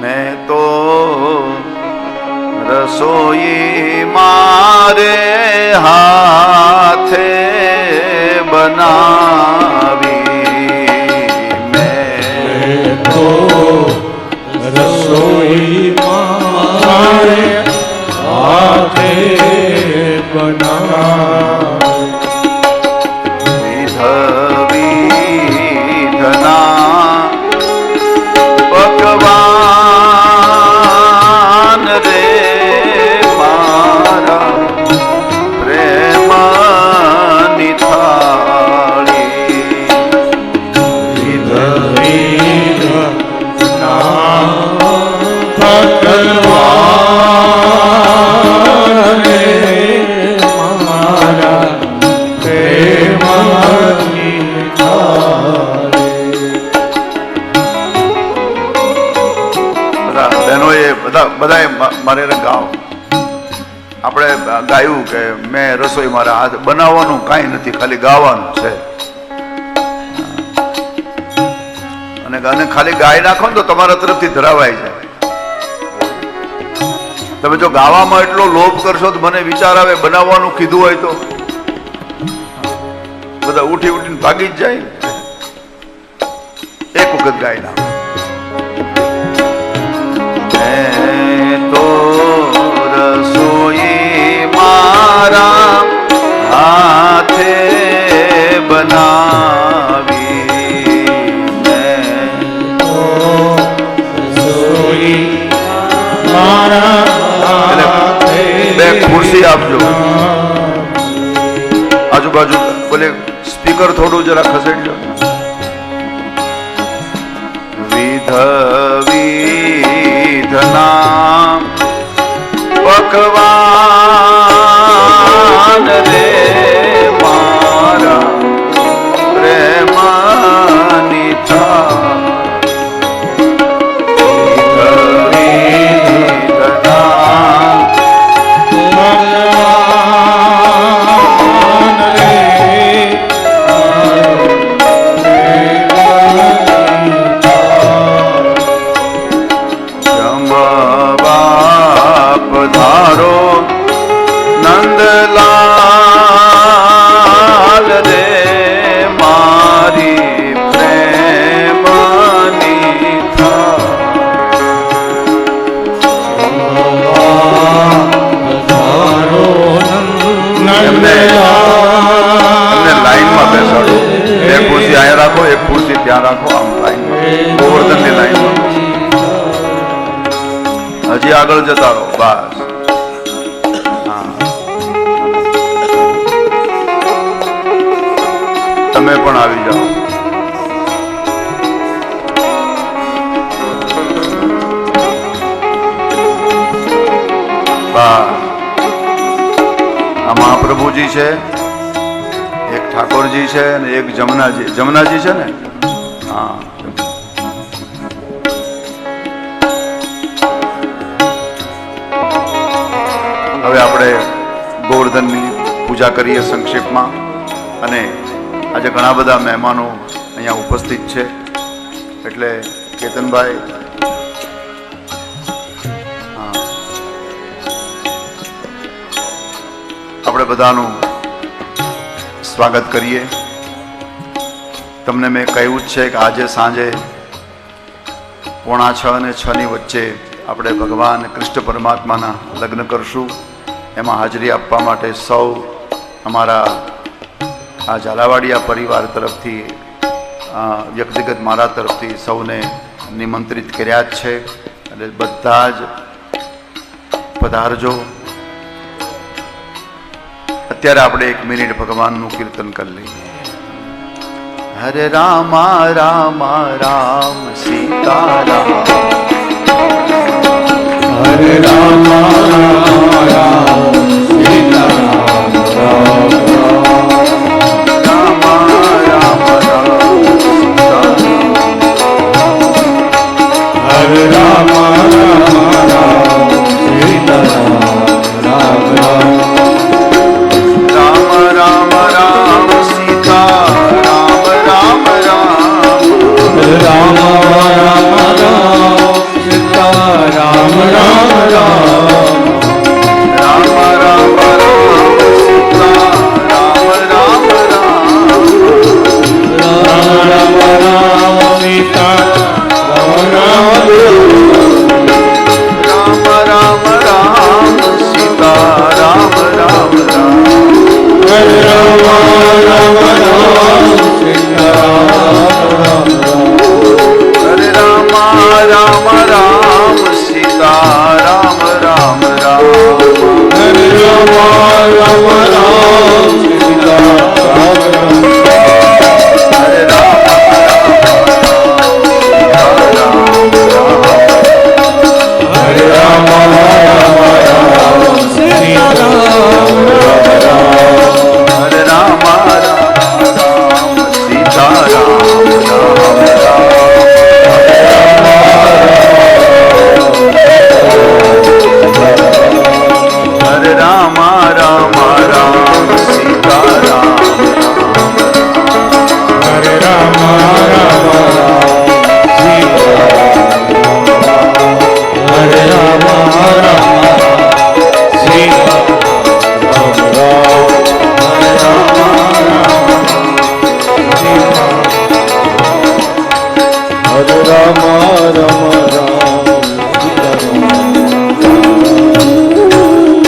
મેં તો રસોઈ મારે હાથે બનાવી મેં તો રસોઈ મારે હાથે બનાવી વિધ બધા બધાએ મારે ગાઓ આપણે ગાયું કે મેં રસોઈ મારા હાથ બનાવવાનું કાંઈ નથી, ખાલી ગાવાનું છે. અને અને ખાલી ગાય નાખો ને તો તમારા તરફથી ધરાવાય જાય. તમે જો ગાવામાં એટલો લોભ કરશો તો મને વિચાર આવે બનાવવાનું કીધું હોય તો. બધા ઉઠી ઉઠીને ભાગી જ જાય. એક વખત ગાય નાખો. બનાવી મેં રસોઈ મારા હાથે બે ખુરશી આપજો આજુબાજુ બોલે સ્પીકર થોડું જરા ખસેડજો વિધ વિધ નામ પકવાન રે આગળ જતા રહો, બસ. તમે પણ આવી જાઓ. આ મહાપ્રભુજી છે, એક ઠાકોરજી છે અને એક જમનાજી. જમનાજી છે ને? હા. ગોવર્ધનની પૂજા કરીએ સંક્ષેપમાં. અને આજે ઘણા બધા મહેમાનો અહીંયા ઉપસ્થિત છે. એટલે કેતનભાઈ આપણે બધાનું સ્વાગત કરીએ. તમને મેં કહ્યું જ છે કે આજે સાંજે પોણા છ અને છ ની વચ્ચે આપણે ભગવાન કૃષ્ણ પરમાત્માના લગ્ન કરશું. એમાં હાજરી આપવા માટે સૌ અમારા આ ઝાલાવાડિયા પરિવાર તરફથી વ્યક્તિગત મારા તરફથી સૌને નિમંત્રિત કર્યા જ છે. એટલે બધા જ પધારજો. અત્યારે આપણે એક મિનિટ ભગવાનનું કીર્તન કરી લઈએ. હરે રામા રામા, રામ હરે રામ રામ રામ